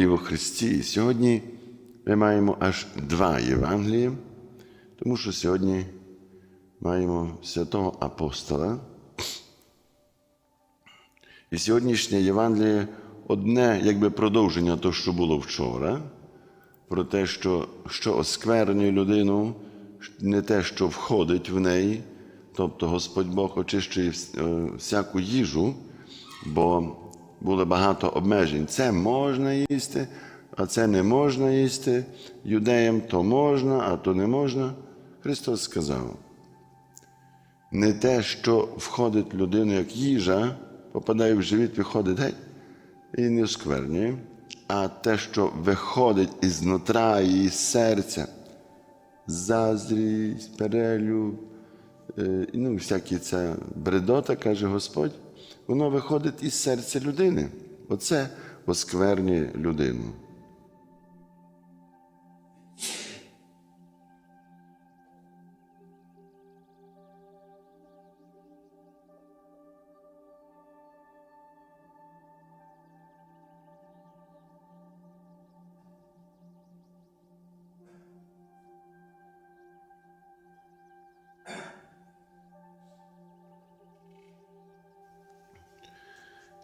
і во Христі. Сьогодні ми маємо аж два Євангелії, тому що сьогодні маємо святого апостола. І сьогоднішнє Євангеліє одне якби продовження того, що було вчора, про те, що, що осквернює людину, не те, що входить в неї, тобто Господь Бог очищує е, всяку їжу, бо було багато обмежень. Це можна їсти, а це не можна їсти. Юдеям то можна, а то не можна. Христос сказав. Не те, що входить в людину як їжа, попадає в живіт, виходить геть і не осквернює, а те, що виходить із нутра і серця, заздрість, перелюб, е, ну, всякі ця бредота, каже Господь, воно виходить із серця людини. Оце осквернює людину.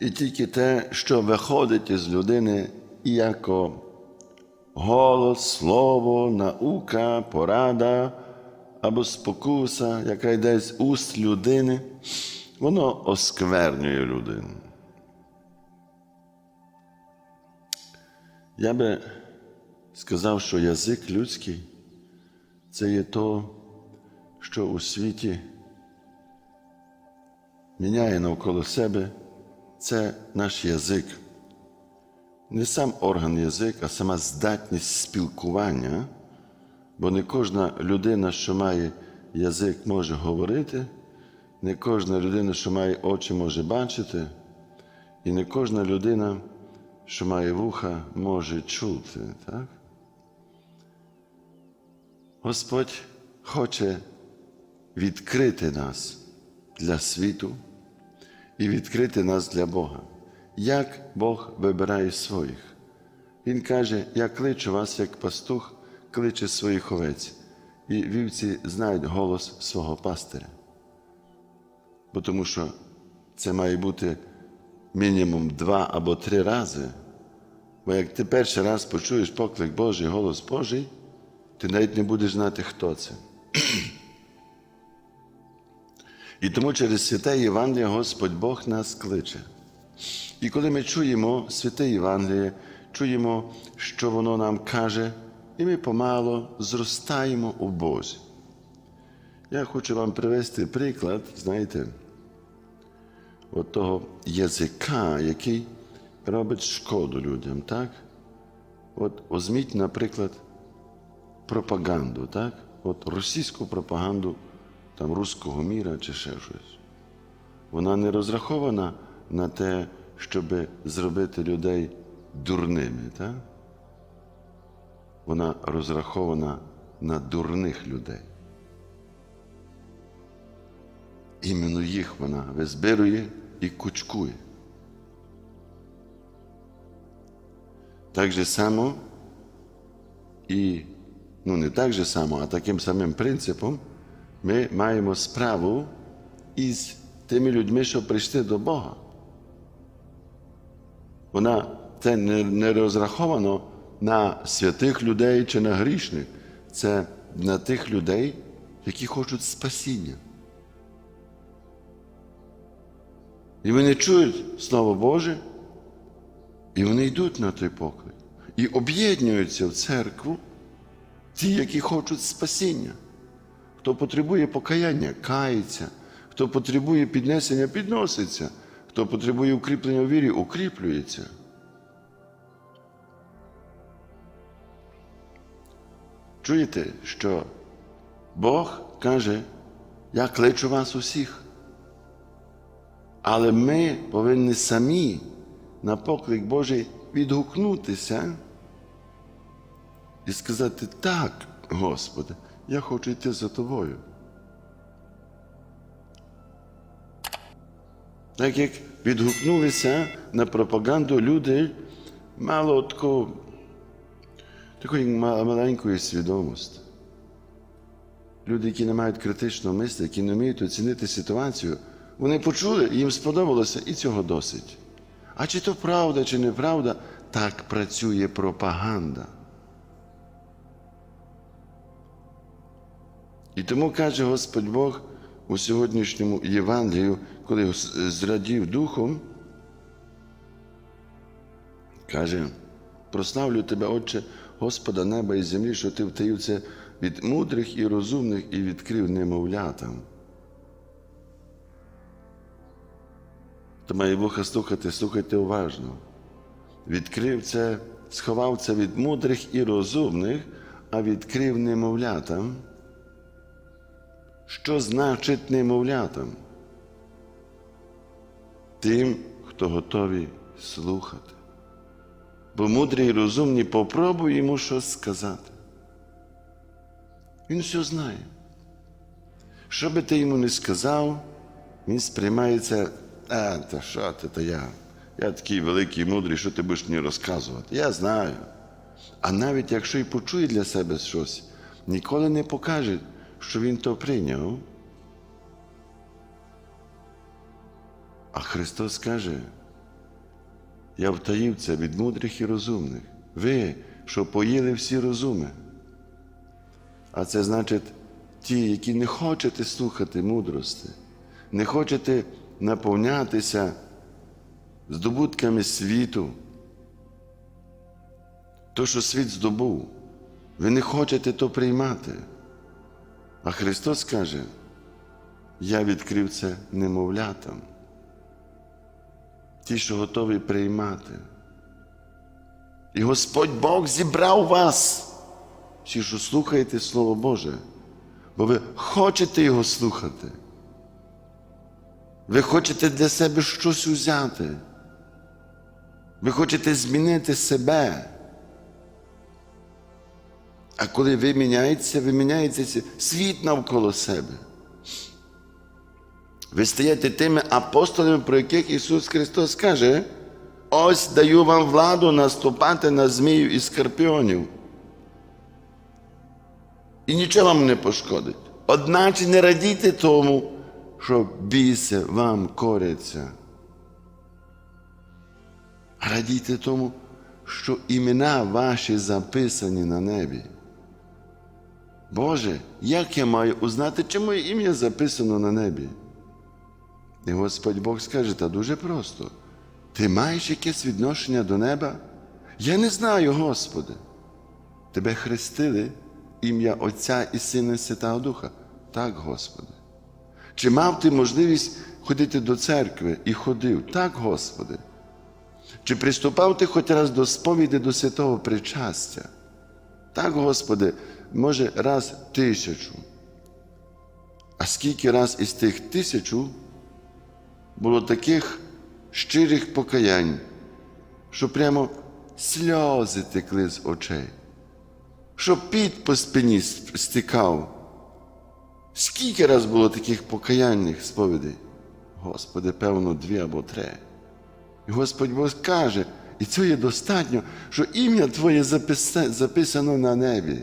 І тільки те, що виходить із людини як голос, слово, наука, порада або спокуса, яка йде з уст людини, воно осквернює людину. Я би сказав, що язик людський це є то, що у світі міняє навколо себе це наш язик. Не сам орган язик, а сама здатність спілкування, бо не кожна людина, що має язик, може говорити, не кожна людина, що має очі, може бачити, і не кожна людина, що має вуха, може чути. Так? Господь хоче відкрити нас для світу і відкрити нас для Бога. Як Бог вибирає своїх? Він каже: Я кличу вас, як пастух кличе своїх овець, і вівці знають голос свого пастиря. Бо тому що це має бути мінімум два або три рази. Бо як ти перший раз почуєш поклик Божий, голос Божий, ти навіть не будеш знати, хто це. І тому через святе Євангеліє Господь Бог нас кличе. І коли ми чуємо святе Євангеліє, чуємо, що воно нам каже, і ми помало зростаємо у Бозі. Я хочу вам привести приклад, знаєте, от того язика, який робить шкоду людям, так? От візьміть, наприклад, пропаганду, так? От російську пропаганду там руського міра чи ще щось. Вона не розрахована на те, щоб зробити людей дурними. Так? Вона розрахована на дурних людей. Іменно їх вона визбирує і кучкує. Так же само і, ну не так же само, а таким самим принципом ми маємо справу із тими людьми, що прийшли до Бога. Вона це не, розраховано на святих людей чи на грішних. Це на тих людей, які хочуть спасіння. І вони чують Слово Боже, і вони йдуть на той поклик. І об'єднуються в церкву ті, які хочуть спасіння. Хто потребує покаяння, кається, хто потребує піднесення, підноситься, хто потребує укріплення у вірі, укріплюється. Чуєте, що Бог каже, я кличу вас усіх. Але ми повинні самі на поклик Божий відгукнутися і сказати так, Господи, я хочу йти за тобою. Так як відгукнулися на пропаганду люди мало таку, такої маленької свідомості. Люди, які не мають критичного мислення, які не вміють оцінити ситуацію, вони почули, їм сподобалося, і цього досить. А чи то правда, чи неправда, так працює пропаганда. І тому каже Господь Бог у сьогоднішньому Євангелію, коли зрадів духом, каже, прославлю тебе, Отче, Господа неба і землі, що ти втаїв це від мудрих і розумних і відкрив немовлятам. То має вуха слухати, слухайте уважно. Відкрив це, сховав це від мудрих і розумних, а відкрив немовлятам. Що значить немовлятам? Тим, хто готові слухати. Бо мудрі і розумні попробуй йому щось сказати. Він все знає. Що би ти йому не сказав, він сприймає це, а, та що ти, та я. Я такий великий мудрий, що ти будеш мені розказувати? Я знаю. А навіть якщо і почує для себе щось, ніколи не покаже, що він то прийняв. А Христос каже, я втаїв це від мудрих і розумних. Ви, що поїли всі розуми. А це значить ті, які не хочете слухати мудрості, не хочете наповнятися здобутками світу. То, що світ здобув, ви не хочете то приймати. А Христос каже, я відкрив це немовлятам. Ті, що готові приймати. І Господь Бог зібрав вас, всі, що слухаєте Слово Боже, бо ви хочете Його слухати. Ви хочете для себе щось узяти. Ви хочете змінити себе. А коли ви міняєтеся, ви міняєтеся світ навколо себе. Ви стаєте тими апостолами, про яких Ісус Христос каже, ось даю вам владу наступати на змію і скорпіонів. І нічого вам не пошкодить. Одначе не радійте тому, що біси вам коряться. Радійте тому, що імена ваші записані на небі. Боже, як я маю узнати, чи моє ім'я записано на небі? І Господь Бог скаже, та дуже просто. Ти маєш якесь відношення до неба? Я не знаю, Господи. Тебе хрестили ім'я Отця і Сина і Святого Духа. Так, Господи. Чи мав ти можливість ходити до церкви і ходив? Так, Господи. Чи приступав ти хоч раз до сповіді до святого причастя? Так, Господи, може, раз тисячу. А скільки раз із тих тисячу було таких щирих покаянь, що прямо сльози текли з очей, що під по спині стікав. Скільки раз було таких покаянних сповідей? Господи, певно, дві або три. І Господь Бог каже, і це є достатньо, що ім'я Твоє записа- записано на небі.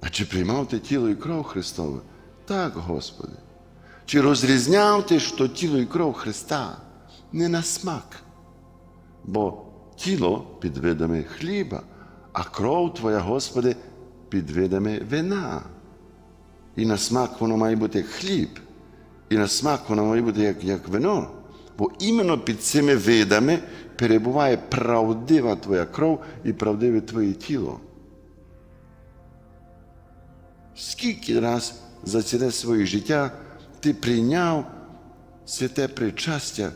А чи приймав ти тіло і кров Христове? Так, Господи. Чи розрізняв ти, що тіло і кров Христа не на смак? Бо тіло під видами хліба, а кров Твоя, Господи, під видами вина. І на смак воно має бути хліб, і на смак воно має бути як, як вино. Бо іменно під цими видами перебуває правдива твоя кров і правдиве твоє тіло. Скільки раз за ціле своє життя ти прийняв святе причастя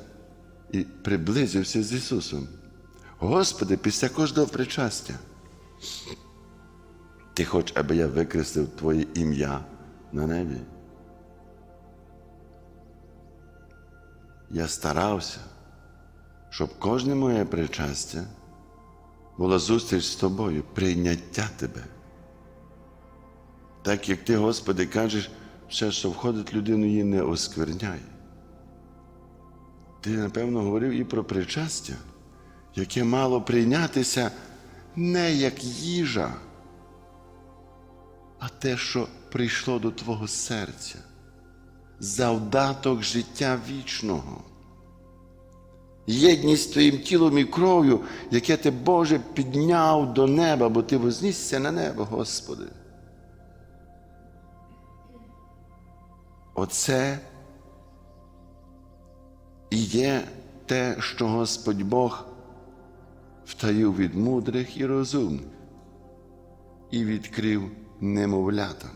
і приблизився з Ісусом? Господи, після кожного причастя. Ти хочеш, аби я викреслив Твоє ім'я на небі? Я старався, щоб кожне моє причастя була зустріч з тобою, прийняття тебе. Так як ти, Господи, кажеш, все, що входить в людину, її не оскверняє. Ти, напевно, говорив і про причастя, яке мало прийнятися не як їжа, а те, що прийшло до Твого серця, завдаток життя вічного. Єдність Твоїм тілом і кров'ю, яке Ти, Боже, підняв до неба, бо Ти вознісся на небо, Господи. Оце і є те, що Господь Бог втаїв від мудрих і розумних і відкрив немовлятам,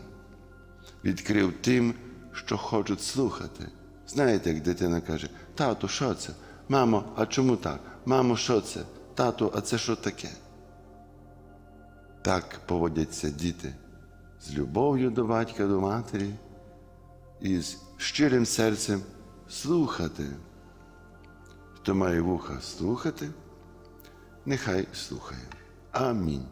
відкрив тим, що хочуть слухати. Знаєте, як дитина каже: тату, що це? Мамо, а чому так? Мамо, що це? Тату, а це що таке? Так поводяться діти з любов'ю до батька, до матері і з щирим серцем слухати. Хто має вуха слухати, нехай слухає. Амінь.